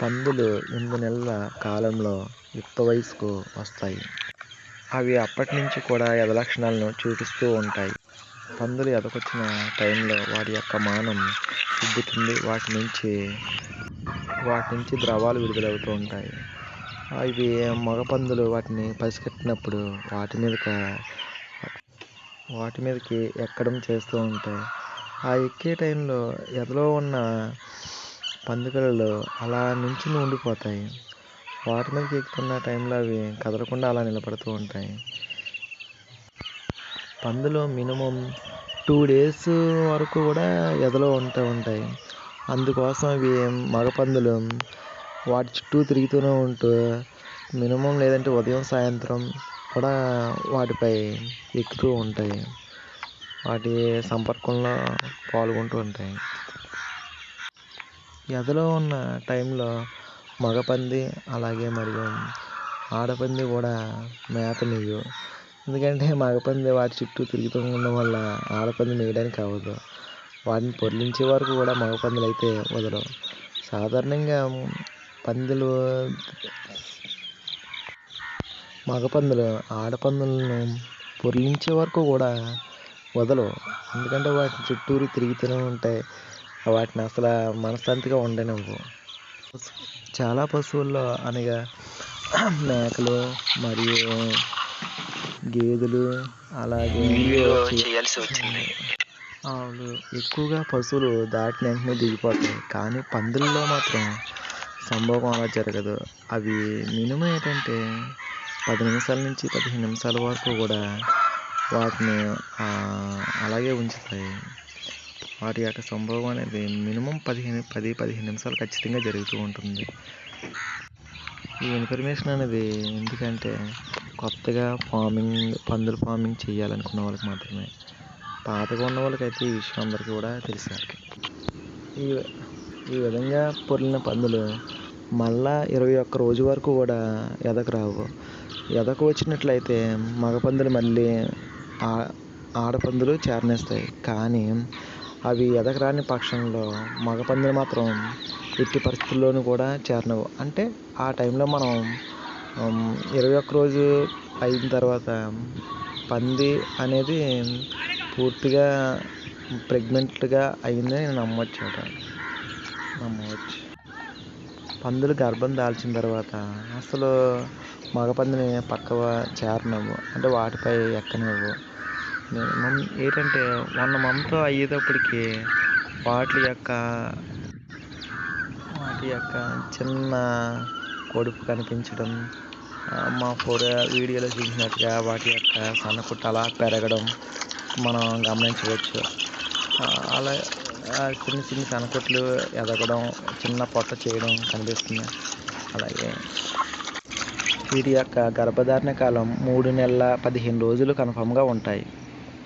పందులు ఎనిమిది నెలల కాలంలో యుక్త వయసుకు వస్తాయి. అవి అప్పటి నుంచి కూడా ఎద లక్షణాలను చూపిస్తూ ఉంటాయి. పందులు ఎదకొచ్చిన టైంలో వాటి యొక్క మానం ఉబ్బుతుంది వాటి నుంచి వాటి నుంచి ద్రవాలు విడుదలవుతూ ఉంటాయి. ఇవి మగ పందులు వాటిని పసిగట్టినప్పుడు వాటి మీదకి వాటి మీదకి ఎక్కడం చేస్తూ ఉంటాయి. ఆ ఎక్కే టైంలో ఎదలో ఉన్న పందుకలలో అలా నించుని ఉండిపోతాయి. వాటి మీదకి ఎక్కుతున్న టైంలో అవి కదలకుండా అలా నిలబడుతూ ఉంటాయి. పందులు మినిమం టూ డేస్ వరకు కూడా ఎదలో ఉంటూ ఉంటాయి. అందుకోసం అవి మగ పందులు వాటి చుట్టూ తిరుగుతూనే ఉంటూ మినిమం లేదంటే ఉదయం సాయంత్రం కూడా వాటిపై ఎక్కుతూ ఉంటాయి. వాటి సంపర్కంలో పాల్గొంటూ ఉంటాయి. ఎదలో ఉన్న టైంలో మగ పంది అలాగే మరియు ఆడపంది కూడా మేత ఎందుకంటే మగ పంది వాటి చుట్టూ తిరుగుతూ ఉండడం వల్ల ఆడపంది మేయడానికి అవ్వదు. వాటిని పొర్లించే వరకు కూడా మగ పందులు అయితే వదలవు సాధారణంగా పందులు మగ పందులు ఆడపందులను పొర్లించే వరకు కూడా వదలవు. ఎందుకంటే వాటి చుట్టూరు తిరుగుతూనే ఉంటాయి. వాటిని అసలు మనశ్శాంతిగా ఉండనివ్వవు చాలా పశువుల్లో అనగా మేకలు మరియు గేదెలు అలాగే చేయాల్సి వచ్చింది. ఆవులు ఎక్కువగా పశువులు దాటిన వెంటనే దిగిపోతాయి. కానీ పందుల్లో మాత్రం సంభవం అలా జరగదు. అవి మినిమం ఏంటంటే పది నిమిషాల నుంచి పదిహేను నిమిషాల వరకు కూడా వాటిని అలాగే ఉంచుతాయి. వాటి యొక్క సంభవం అనేది మినిమం పదిహేను పది పదిహేను నిమిషాలు ఖచ్చితంగా జరుగుతూ ఉంటుంది. ఈ ఇన్ఫర్మేషన్ అనేది ఎందుకంటే కొత్తగా ఫార్మింగ్ పందుల ఫార్మింగ్ చేయాలనుకున్న వాళ్ళకి మాత్రమే. పాతగా ఉన్న వాళ్ళకైతే ఈ విషయం అందరికీ కూడా తెలుసు ఈ ఈ విధంగా పొరిలిన పందులు మళ్ళా ఇరవై ఒక్క రోజు వరకు కూడా ఎదకు రావు. ఎదకు వచ్చినట్లయితే మగ పందులు మళ్ళీ ఆడపందులు చేరనేస్తాయి. కానీ అవి ఎదగరాని పక్షంలో మగ పందులు మాత్రం ఎట్టి పరిస్థితుల్లోనూ కూడా చేరనివ్వు. అంటే ఆ టైంలో మనం ఇరవై ఒక్క రోజు అయిన తర్వాత పంది అనేది పూర్తిగా ప్రెగ్నెంట్గా అయిందని నమ్మవచ్చు నమ్మవచ్చు పందులు గర్భం దాల్చిన తర్వాత అసలు మగ పందిని పక్కవ చేరనివ్వు. అంటే వాటిపై ఎక్కనివ్వు. ఏంటంటే వన్ మంత్ అయ్యేటప్పటికి వాటి యొక్క వాటి యొక్క చిన్న కొడుపు కనిపించడం మా ఫోర్ వీడియోలో చూసినట్టుగా వాటి యొక్క సన్నకుట్ట అలా పెరగడం మనం గమనించవచ్చు. అలా చిన్న చిన్న సన్నకుట్లు ఎదగడం చిన్న పొట్ట చేయడం కనిపిస్తుంది. అలాగే వీటి యొక్క గర్భధారణ కాలం మూడు నెలల పదిహేను రోజులు కన్ఫామ్గా ఉంటాయి.